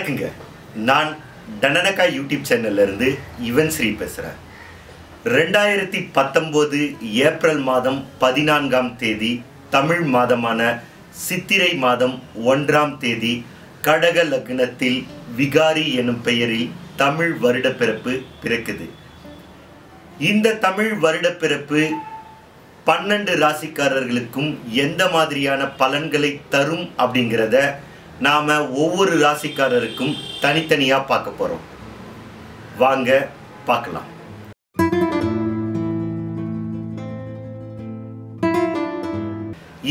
வணக்கங்க. நான் டனனக்கா யூடியூப் சேனல்லேருந்து யுவன் ஸ்ரீ பேசுகிறேன் ரெண்டாயிரத்தி பத்தொம்போது ஏப்ரல் மாதம் பதினான்காம் தேதி தமிழ் மாதமான சித்திரை மாதம் ஒன்றாம் தேதி கடக லக்னத்தில் விகாரி எனும் பெயரில் தமிழ் வருடப்பிறப்பு பிறக்குது. இந்த தமிழ் வருடப்பிறப்பு பன்னெண்டு ராசிக்காரர்களுக்கும் எந்த மாதிரியான பலன்களை தரும் அப்படிங்கிறத நாம் ஒவ்வொரு ராசிக்காரருக்கும் தனித்தனியாக பார்க்க போகிறோம் வாங்க பார்க்கலாம்.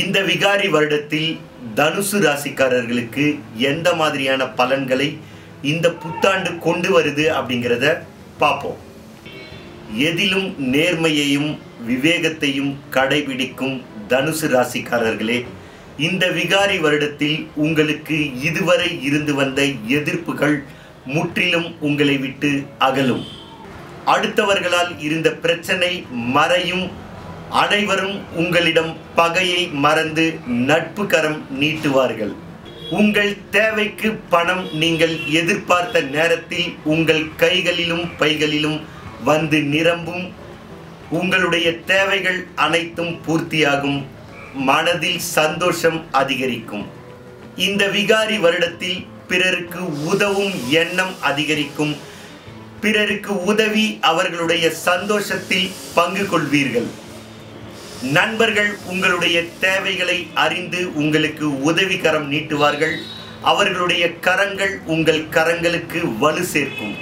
இந்த விகாரி வருடத்தில் தனுசு ராசிக்காரர்களுக்கு எந்த மாதிரியான பலன்களை இந்த புத்தாண்டு கொண்டு வருது அப்படிங்கிறத பார்ப்போம். எதிலும் நேர்மையையும் விவேகத்தையும் கடைபிடிக்கும் தனுசு ராசிக்காரர்களே இந்த விகாரி வருடத்தில் உங்களுக்கு இதுவரை இருந்து வந்த எதிர்ப்புகள் முற்றிலும் உங்களை விட்டு அகலும். அடுத்தவர்களால் இருந்த பிரச்சனை மறையும். அனைவரும் உங்களிடம் பகையை மறந்து நட்பு கரம் நீட்டுவார்கள். உங்கள் தேவைக்கு பணம் நீங்கள் எதிர்பார்த்த நேரத்தில் உங்கள் கைகளிலும் பைகளிலும் வந்து நிரம்பும். உங்களுடைய தேவைகள் அனைத்தும் பூர்த்தியாகும். மனதில் சந்தோஷம் அதிகரிக்கும். இந்த விகாரி வருடத்தில் பிறருக்கு உதவும் எண்ணம் அதிகரிக்கும். பிறருக்கு உதவி அவர்களுடைய சந்தோஷத்தில் பங்கு கொள்வீர்கள். நண்பர்கள் உங்களுடைய தேவைகளை அறிந்து உங்களுக்கு உதவிகரம் நீட்டுவார்கள். அவர்களுடைய கரங்கள் உங்கள் கரங்களுக்கு வலு சேர்க்கும்.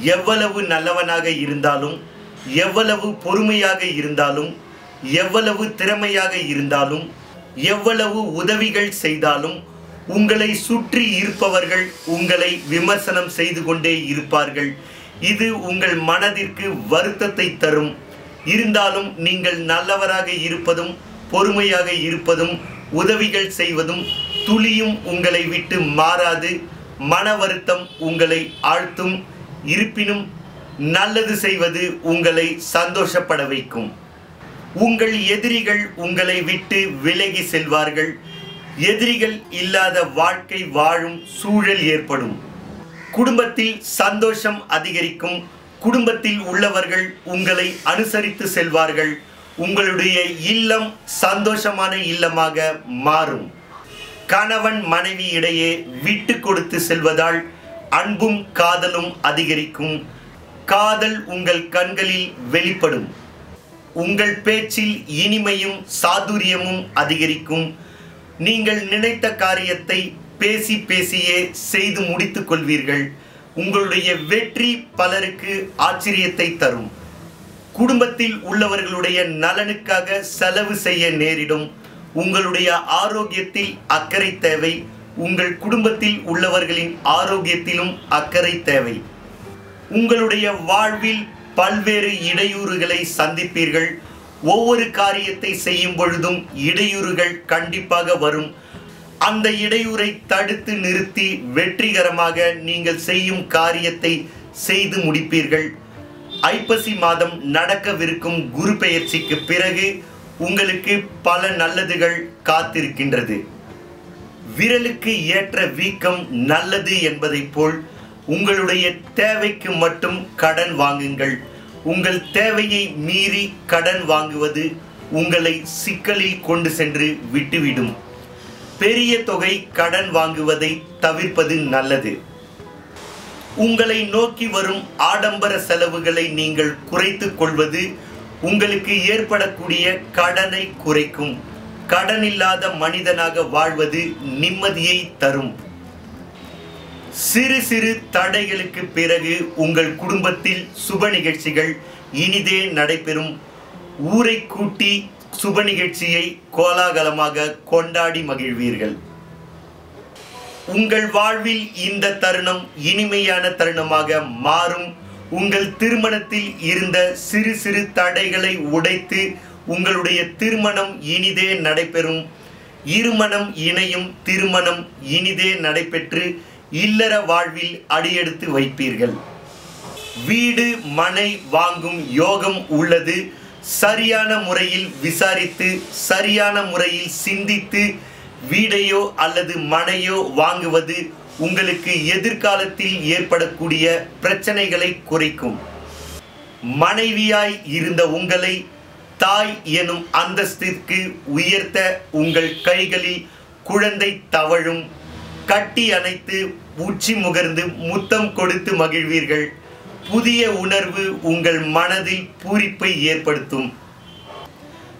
எவ்வளவு நல்லவனாக இருந்தாலும் எவ்வளவு பொறுமையாக இருந்தாலும் எவ்வளவு திறமையாக இருந்தாலும் எவ்வளவு உதவிகள் செய்தாலும் உங்களை சுற்றி இருப்பவர்கள் உங்களை விமர்சனம் செய்து கொண்டே இருப்பார்கள். இது உங்கள் மனதிற்கு வருத்தத்தை தரும். இருந்தாலும் நீங்கள் நல்லவராக இருப்பதும் பொறுமையாக இருப்பதும் உதவிகள் செய்வதும் துளியும் உங்களை விட்டு மாறாது. மன வருத்தம் உங்களை ஆழ்த்தும். இருப்பினும் நல்லது செய்வது உங்களை சந்தோஷப்பட வைக்கும். உங்கள் எதிரிகள் உங்களை விட்டு விலகி செல்வார்கள். எதிரிகள் இல்லாத வாழ்க்கை வாழும் சூழல் ஏற்படும். குடும்பத்தில் சந்தோஷம் அதிகரிக்கும். குடும்பத்தில் உள்ளவர்கள் உங்களை அனுசரித்து செல்வார்கள். உங்களுடைய இல்லம் சந்தோஷமான இல்லமாக மாறும். கணவன் மனைவி இடையே விட்டு கொடுத்து செல்வதால் அன்பும் காதலும் அதிகரிக்கும். காதல் உங்கள் கண்களில் வெளிப்படும். உங்கள் பேச்சில் இனிமையும் சாதுரியமும் அதிகரிக்கும். நீங்கள் நினைத்த காரியத்தை பேசி பேசியே செய்து முடித்துக் கொள்வீர்கள். உங்களுடைய வெற்றி பலருக்கு ஆச்சரியத்தை தரும். குடும்பத்தில் உள்ளவர்களுடைய நலனுக்காக செலவு செய்ய நேரிடும். உங்களுடைய ஆரோக்கியத்தில் அக்கறை தேவை. உங்கள் குடும்பத்தில் உள்ளவர்களின் ஆரோக்கியத்திலும் அக்கறை தேவை. உங்களுடைய வாழ்வில் பல்வேறு இடையூறுகளை சந்திப்பீர்கள். ஒவ்வொரு காரியத்தை செய்யும் பொழுதும் இடையூறுகள் கண்டிப்பாக வரும். அந்த இடையூரை தடுத்து நிறுத்தி வெற்றிகரமாக நீங்கள் செய்யும் காரியத்தை செய்து முடிப்பீர்கள். ஐப்பசி மாதம் நடக்கவிருக்கும் குரு பெயர்ச்சிக்கு பிறகு உங்களுக்கு பல நல்லதுகள் காத்திருக்கின்றது. விரலுக்கு ஏற்ற வீக்கம் நல்லது என்பதைப் போல் உங்களுடைய தேவைக்கு மட்டும் கடன் வாங்குங்கள். உங்கள் தேவையை மீறி கடன் வாங்குவது உங்களை சிக்கலில் கொண்டு சென்று விட்டுவிடும். பெரிய தொகை கடன் வாங்குவதை தவிர்ப்பது நல்லது. உங்களை நோக்கி வரும் ஆடம்பர செலவுகளை நீங்கள் குறைத்துக் கொள்வது உங்களுக்கு ஏற்படக்கூடிய கடனை குறைக்கும். கடன் இல்லாத மனிதனாக வாழ்வது நிம்மதியை தரும். சிறு சிறு தடைகளுக்கு பிறகு உங்கள் குடும்பத்தில் சுப நிகழ்ச்சிகள் இனிதே நடைபெறும். ஊரை கூட்டி சுப நிகழ்ச்சியை கோலாகலமாக கொண்டாடி மகிழ்வீர்கள். உங்கள் வாழ்வில் இந்த தருணம் இனிமையான தருணமாக மாறும். உங்கள் திருமணத்தில் இருந்த சிறு சிறு தடைகளை உடைத்து உங்களுடைய திருமணம் இனிதே நடைபெறும். இருமணம் இணையும் திருமணம் இனிதே நடைபெற்று இல்லற வாழ்வில் அடியெடுத்து வைப்பீர்கள். வீடு மனை வாங்கும் யோகம் உள்ளது. சரியான முறையில் விசாரித்து சரியான முறையில் சிந்தித்து வீடையோ அல்லது மனையோ வாங்குவது உங்களுக்கு எதிர்காலத்தில் ஏற்படக்கூடிய பிரச்சனைகளை குறைக்கும். மனைவியாய் இருந்த உங்களை தாய் எனும் அந்தஸ்திற்கு உயர்த்த உங்கள் கைகளில் குழந்தை தவழும் கட்டி அணைத்து உச்சி முகர்ந்து முத்தம் கொடுத்து மகிழ்வீர்கள். புதிய உணர்வு உங்கள் மனதில் பூரிப்பை ஏற்படுத்தும்.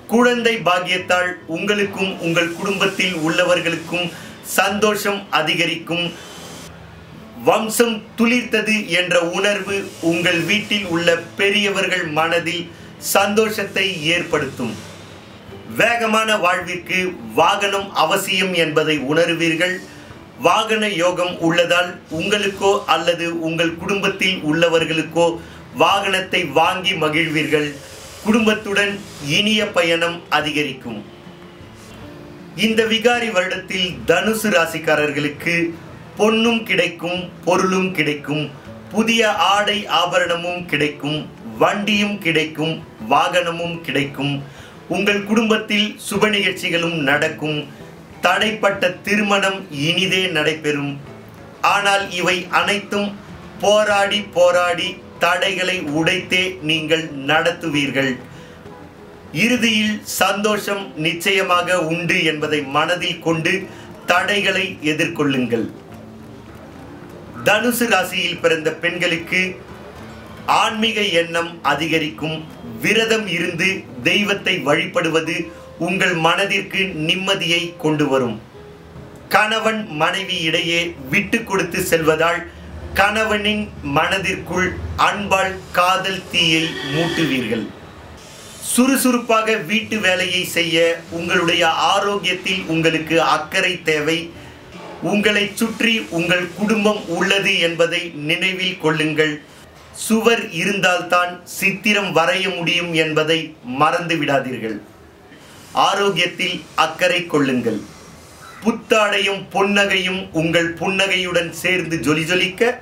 குழந்தை பாக்கியத்தால் உங்களுக்கும் உங்கள் குடும்பத்தில் உள்ளவர்களுக்கும் சந்தோஷம் அதிகரிக்கும். வம்சம் துளிர்த்தது என்ற உணர்வு உங்கள் வீட்டில் உள்ள பெரியவர்கள் மனதில் சந்தோஷத்தை ஏற்படுத்தும். வேகமான வாழ்விற்கு வாகனம் அவசியம் என்பதை உணருவீர்கள். வாகன யோகம் உள்ளதால் உங்களுக்கோ அல்லது உங்கள் குடும்பத்தில் உள்ளவர்களுக்கோ வாகனத்தை வாங்கி மகிழ்வீர்கள். குடும்பத்துடன் இனிய பயணம் அதிகரிக்கும். இந்த விகாரி வருடத்தில் தனுசு ராசிக்காரர்களுக்கு பொன்னும் கிடைக்கும் பொருளும் கிடைக்கும் புதிய ஆடை ஆபரணமும் கிடைக்கும் வண்டியும் கிடைக்கும் வாகனமும் கிடைக்கும். உங்கள் குடும்பத்தில் சுப நிகழ்ச்சிகளும் நடக்கும். தடைப்பட்ட திருமணம் இனிதே நடைபெறும். ஆனால் இவை அனைத்தும் போராடி போராடி தடைகளை உடைத்தே நீங்கள் நடத்துவீர்கள். இறுதியில் சந்தோஷம் நிச்சயமாக உண்டு என்பதை மனதில் கொண்டு தடைகளை எதிர்கொள்ளுங்கள். தனுசு ராசியில் பிறந்த பெண்களுக்கு ஆன்மீக எண்ணம் அதிகரிக்கும். விரதம் இருந்து தெய்வத்தை வழிபடுவது உங்கள் மனதிற்கு நிம்மதியை கொண்டு வரும். கணவன் மனைவி இடையே விட்டு கொடுத்து செல்வதால் கணவனின் மனதிற்குள் அன்பால் காதல் தீயை மூட்டுவீர்கள். சுறுசுறுப்பாக வீட்டு வேலையை செய்ய உங்களுடைய ஆரோக்கியத்தில் உங்களுக்கு அக்கறை தேவை. உங்களை சுற்றி உங்கள் குடும்பம் உள்ளது என்பதை நினைவில் கொள்ளுங்கள். சுவர் இருந்தால்தான் சித்திரம் வரைய முடியும் என்பதை மறந்து விடாதீர்கள். ஆரோக்கியத்தில் அக்கறை கொள்ளுங்கள். புத்தாடையும் பொன்னகையும் உங்கள் புன்னகையுடன் சேர்ந்து ஜொலி ஜொலிக்க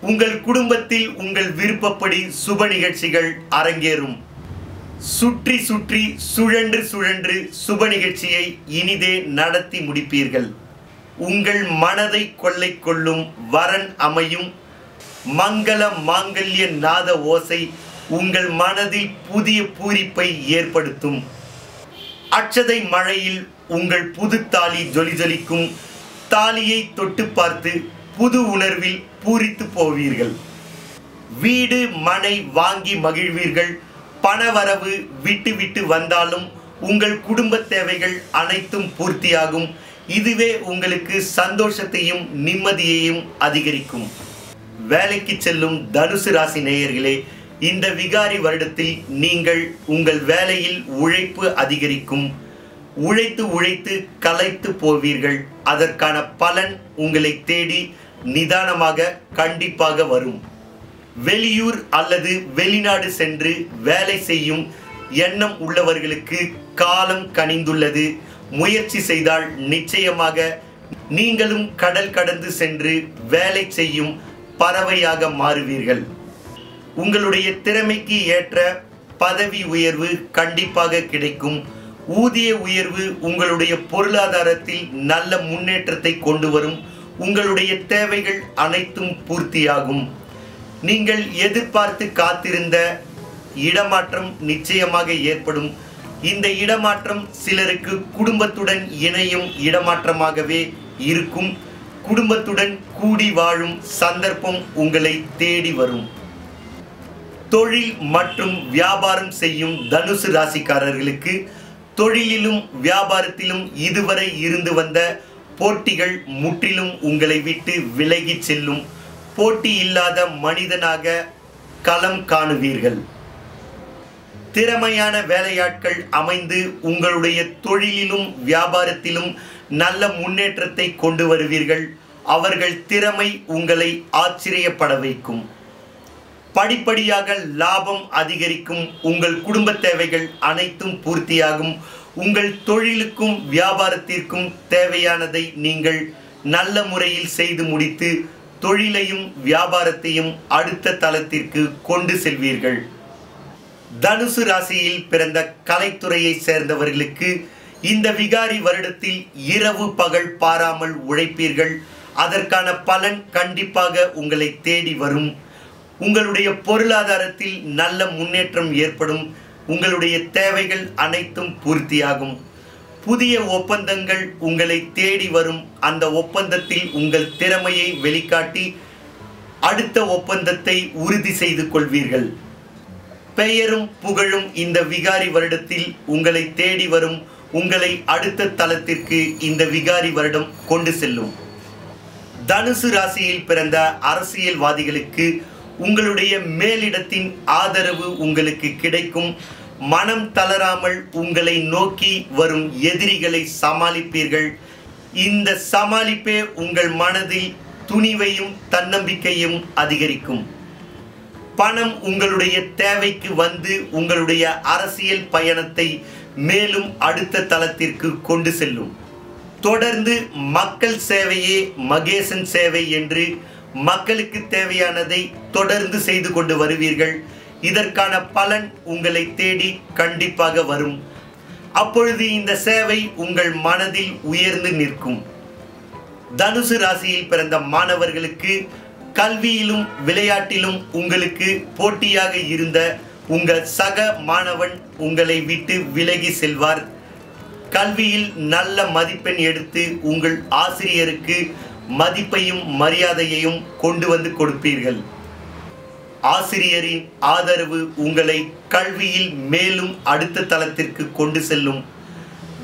உங்கள் குடும்பத்தில் உங்கள் விருப்பப்படி சுப நிகழ்ச்சிகள் அரங்கேறும். சுற்றி சுற்றி சுழன்று சுழன்று சுப நிகழ்ச்சியை இனிதே நடத்தி முடிப்பீர்கள். உங்கள் மனதை கொள்ளை கொள்ளும் வரன் அமையும். மங்கள மாங்கல்ய நாத ஓசை உங்கள் மனதில் புதிய பூரிப்பை ஏற்படுத்தும். அச்சதை மழையில் உங்கள் புது தாலி ஜொலி ஜொலிக்கும் தாலியை தொட்டு பார்த்து புது உணர்வில் பூரித்து போவீர்கள். வீடு மனை வாங்கி மகிழ்வீர்கள். பணவரவு விட்டு விட்டு வந்தாலும் உங்கள் குடும்ப தேவைகள் அனைத்தும் பூர்த்தியாகும். இதுவே உங்களுக்கு சந்தோஷத்தையும் நிம்மதியையும் அதிகரிக்கும். வேலைக்கு செல்லும் தனுசு ராசி நேயர்களே இந்த விகாரி வருடத்தில் நீங்கள் உங்கள் வேலையில் உழைப்பு அதிகரிக்கும். உழைத்து உழைத்து கலைத்து போவீர்கள். அதற்கான பலன் உங்களை தேடி நிதானமாக கண்டிப்பாக வரும். வெளியூர் அல்லது வெளிநாடு சென்று வேலை செய்யும் எண்ணம் உள்ளவர்களுக்கு காலம் கனிந்துள்ளது. முயற்சி செய்தால் நிச்சயமாக நீங்களும் கடல் கடந்து சென்று வேலை செய்யும் பறவையாக மாறுவீர்கள். உங்களுடைய திறமைக்கு ஏற்ற பதவி உயர்வு கண்டிப்பாக கிடைக்கும். ஊதிய உயர்வு உங்களுடைய பொருளாதாரத்தில் நல்ல முன்னேற்றத்தை கொண்டு வரும். உங்களுடைய தேவைகள் அனைத்தும் பூர்த்தியாகும். நீங்கள் எதிர்பார்த்து காத்திருந்த இடமாற்றம் நிச்சயமாக ஏற்படும். இந்த இடமாற்றம் சிலருக்கு குடும்பத்துடன் இணையும் இடமாற்றமாகவே இருக்கும். குடும்பத்துடன் கூடி வாழும் சந்தர்ப்பம் உங்களை தேடி வரும். தொழில் மற்றும் வியாபாரம் செய்யும் தனுசு ராசிக்காரர்களுக்கு தொழிலிலும் வியாபாரத்திலும் இதுவரை இருந்து வந்த போட்டிகள் முற்றிலும் உங்களை விட்டு விலகி செல்லும். போட்டி இல்லாத மனிதனாக களம் காணுவீர்கள். திறமையான வேலையாட்கள் அமைந்து உங்களுடைய தொழிலிலும் வியாபாரத்திலும் நல்ல முன்னேற்றத்தை கொண்டு வருவீர்கள். அவர்கள் திறமை உங்களை ஆச்சரியப்பட வைக்கும். படிப்படியாக லாபம் அதிகரிக்கும். உங்கள் குடும்ப தேவைகள் அனைத்தும் பூர்த்தியாகும். உங்கள் தொழிலுக்கும் வியாபாரத்திற்கும் தேவையானதை நீங்கள் நல்ல முறையில் செய்து முடித்து தொழிலையும் வியாபாரத்தையும் அடுத்த தளத்திற்கு கொண்டு செல்வீர்கள். தனுசு ராசியில் பிறந்த கலைத்துறையை சேர்ந்தவர்களுக்கு இந்த விகாரி வருடத்தில் இரவு பகல் பாராமல் உழைப்பீர்கள். அதற்கான பலன் கண்டிப்பாக உங்களை தேடி வரும். உங்களுடைய பொருளாதாரத்தில் நல்ல முன்னேற்றம் ஏற்படும். உங்களுடைய தேவைகள் அனைத்தும் பூர்த்தியாகும். புதிய ஒப்பந்தங்கள் உங்களை தேடி வரும். அந்த ஒப்பந்தத்தில் உங்கள் திறமையை வெளிக்காட்டி அடுத்த ஒப்பந்தத்தை உறுதி செய்து கொள்வீர்கள். பெயரும் புகழும் இந்த விகாரி வருடத்தில் உங்களை தேடி வரும். உங்களை அடுத்த தளத்திற்கு இந்த விகாரி வருடம் கொண்டு செல்லும். தனுசு ராசியில் பிறந்த அரசியல்வாதிகளுக்கு உங்களுடைய மேலிடத்தின் ஆதரவு உங்களுக்கு கிடைக்கும். மனம் தளராமல் உங்களை நோக்கி வரும் எதிரிகளை சமாளிப்பீர்கள். இந்த சமாளிப்பே உங்கள் மனதில் துணிவையும் தன்னம்பிக்கையும் அதிகரிக்கும். பணம் உங்களுடைய தேவைக்கு வந்து உங்களுடைய அரசியல் பயணத்தை மேலும் அடுத்த தளத்திற்கு கொண்டு செல்லும். தொடர்ந்து மக்கள் சேவையே மகேசன் சேவை என்று மக்களுக்கு தேவையானதை தொடர்ந்து செய்து கொண்டு வருவீர்கள். இதற்கான பலன் உங்களை தேடி கண்டிப்பாக வரும். அப்பொழுது இந்த சேவை உங்கள் மனதில் உயர்ந்து நிற்கும். தனுசு ராசியில் பிறந்த மாணவர்களுக்கு கல்வியிலும் விளையாட்டிலும் உங்களுக்கு போட்டியாக இருந்த உங்கள் சக மாணவன் உங்களை விட்டு விலகி செல்வார். கல்வியில் நல்ல மதிப்பெண் எடுத்து உங்கள் ஆசிரியருக்கு மதிப்பையும் மரியாதையையும் கொண்டு வந்து கொடுப்பீர்கள். ஆசிரியரின் ஆதரவு உங்களை கல்வியில் மேலும் அடுத்த தளத்திற்கு கொண்டு செல்லும்.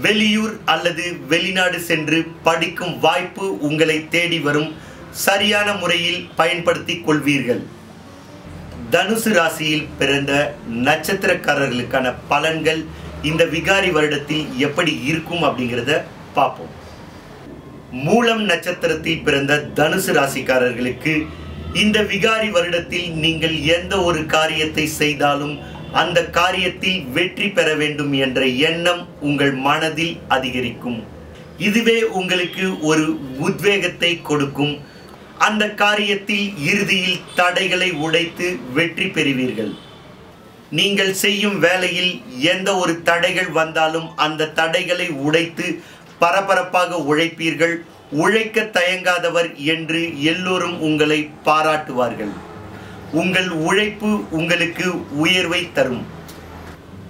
வெளியூர் அல்லது வெளிநாடு சென்று படிக்கும் வாய்ப்பு உங்களை தேடி வரும். சரியான முறையில் பயன்படுத்திக் கொள்வீர்கள். தனுசு ராசியில் பிறந்த நட்சத்திரக்காரர்களுக்கான பலன்கள் இந்த விகாரி வருடத்தில் எப்படி இருக்கும் அப்படிங்கிறத பார்ப்போம். மூலம் நட்சத்திரத்தில் பிறந்த தனுசு ராசிக்காரர்களுக்கு இந்த விகாரி வருடத்தில் நீங்கள் எந்த ஒரு காரியத்தை செய்தாலும் அந்த காரியத்தில் வெற்றி பெற வேண்டும் என்ற எண்ணம் உங்கள் மனதில் அதிகரிக்கும். இதுவே உங்களுக்கு ஒரு உத்வேகத்தை கொடுக்கும். அந்த காரியத்தில் இறுதியில் தடைகளை உடைத்து வெற்றி பெறுவீர்கள். நீங்கள் செய்யும் வேலையில் எந்த ஒரு தடைகள் வந்தாலும் அந்த தடைகளை உடைத்து பரபரப்பாக உழைப்பீர்கள் உழைக்க தயங்காதவர் என்று எல்லோரும் உங்களை பாராட்டுவார்கள். உங்கள் உழைப்பு உங்களுக்கு உயர்வை தரும்.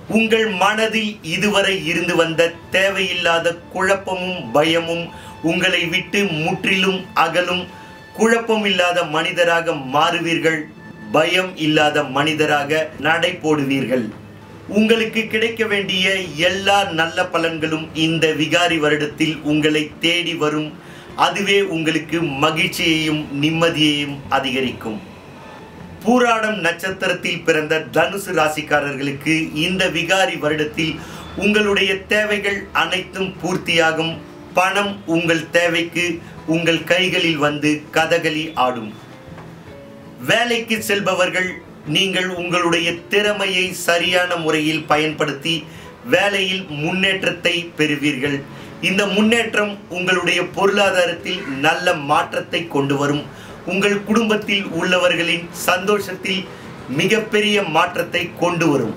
உங்கள் மனதில் இதுவரை இருந்து வந்த தேவையில்லாத குழப்பமும் பயமும் உங்களை விட்டு முற்றிலும் அகலும். குழப்பம் இல்லாத மனிதராக மாறுவீர்கள் பயம் இல்லாத மனிதராக நடை போடுவீர்கள். உங்களுக்கு கிடைக்க வேண்டிய எல்லா நல்ல பலன்களும் இந்த விகாரி வருடத்தில் உங்களை தேடி வரும். அதுவே உங்களுக்கு மகிழ்ச்சியையும் நிம்மதியையும் அதிகரிக்கும். பூராடம் நட்சத்திரத்தில் பிறந்த தனுசு ராசிக்காரர்களுக்கு இந்த விகாரி வருடத்தில் உங்களுடைய தேவைகள் அனைத்தும் பூர்த்தியாகும். பணம் உங்கள் தேவைக்கு உங்கள் கைகளில் வந்து கதகளி ஆடும். வேலைக்கு செல்பவர்கள் நீங்கள் உங்களுடைய திறமையை சரியான முறையில் பயன்படுத்தி வேலையில் முன்னேற்றத்தை பெறுவீர்கள். இந்த முன்னேற்றம் உங்களுடைய பொருளாதாரத்தில் நல்ல மாற்றத்தை கொண்டு வரும். உங்கள் குடும்பத்தில் உள்ளவர்களின் சந்தோஷத்தில் மிகப்பெரிய மாற்றத்தை கொண்டு வரும்.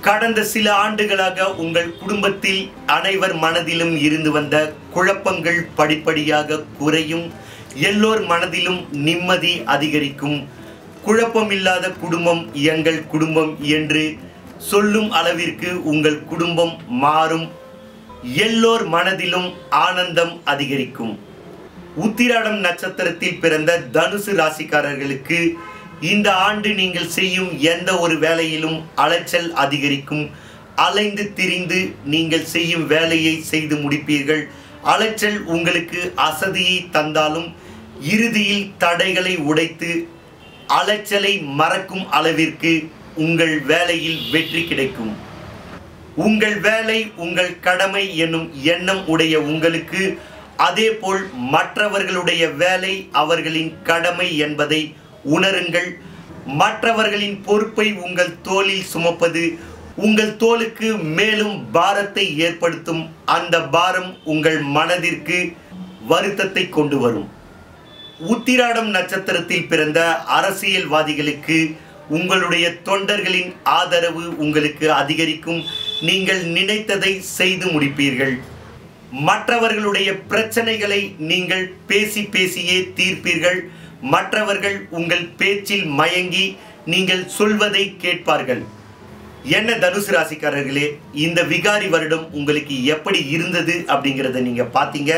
கடந்த சில ஆண்டுகளாக உங்கள் குடும்பத்தில் அனைவர் மனதிலும் இருந்து வந்த குழப்பங்கள் படிப்படியாக குறையும். எல்லோர் மனதிலும் நிம்மதி அதிகரிக்கும். குழப்பமில்லாத குடும்பம் எங்கள் குடும்பம் என்று சொல்லும் அளவிற்கு உங்கள் குடும்பம் மாறும். எல்லோர் மனதிலும் ஆனந்தம் அதிகரிக்கும். உத்திராடம் நட்சத்திரத்தில் பிறந்த தனுசு ராசிக்காரர்களுக்கு இந்த ஆண்டு நீங்கள் செய்யும் எந்த ஒரு வேலையிலும் அலைச்சல் அதிகரிக்கும். அலைந்து திரிந்து நீங்கள் செய்யும் வேலையை செய்து முடிப்பீர்கள். அலைச்சல் உங்களுக்கு அசதியை தந்தாலும் இறுதியில் தடைகளை உடைத்து அலைச்சலை மறக்கும் அளவிற்கு உங்கள் வேலையில் வெற்றி கிடைக்கும். உங்கள் வேலை உங்கள் கடமை என்னும் எண்ணம் உடைய உங்களுக்கு அதேபோல் மற்றவர்களுடைய வேலை அவர்களின் கடமை என்பதை உணருங்கள். மற்றவர்களின் பொறுப்பை உங்கள் தோளில் சுமப்பது உங்கள் தோளுக்கு மேலும் பாரத்தை ஏற்படுத்தும் அந்த பாரம் உங்கள் மனதிற்கு வருத்தத்தை கொண்டு வரும். உத்திராடம் நட்சத்திரத்தில் பிறந்த அரசியல்வாதிகளுக்கு உங்களுடைய தொண்டர்களின் ஆதரவு உங்களுக்கு அதிகரிக்கும். நீங்கள் நினைத்ததை செய்து முடிப்பீர்கள். மற்றவர்களுடைய பிரச்சனைகளை நீங்கள் பேசி பேசியே தீர்ப்பீர்கள். மற்றவர்கள் உங்கள் பேச்சில் மயங்கி நீங்கள் சொல்வதை கேட்பார்கள். என்ன தனுசு ராசிக்காரர்களே இந்த விகாரி வருடம் உங்களுக்கு எப்படி இருந்தது அப்படிங்கிறத நீங்கள் பார்த்தீங்க.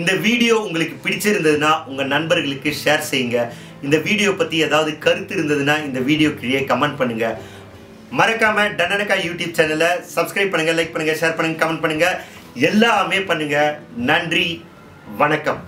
இந்த வீடியோ உங்களுக்கு பிடிச்சிருந்ததுன்னா உங்கள் நண்பர்களுக்கு ஷேர் செய்யுங்க. இந்த வீடியோ பற்றி ஏதாவது கருத்து இருந்ததுன்னா இந்த வீடியோ கீழே கமெண்ட் பண்ணுங்க. மறக்காம டன்னனக்கா யூடியூப் சேனலை சப்ஸ்கிரைப் பண்ணுங்க லைக் பண்ணுங்க ஷேர் பண்ணுங்க கமெண்ட் பண்ணுங்க. எல்லாமே பண்ணுங்க. நன்றி வணக்கம்.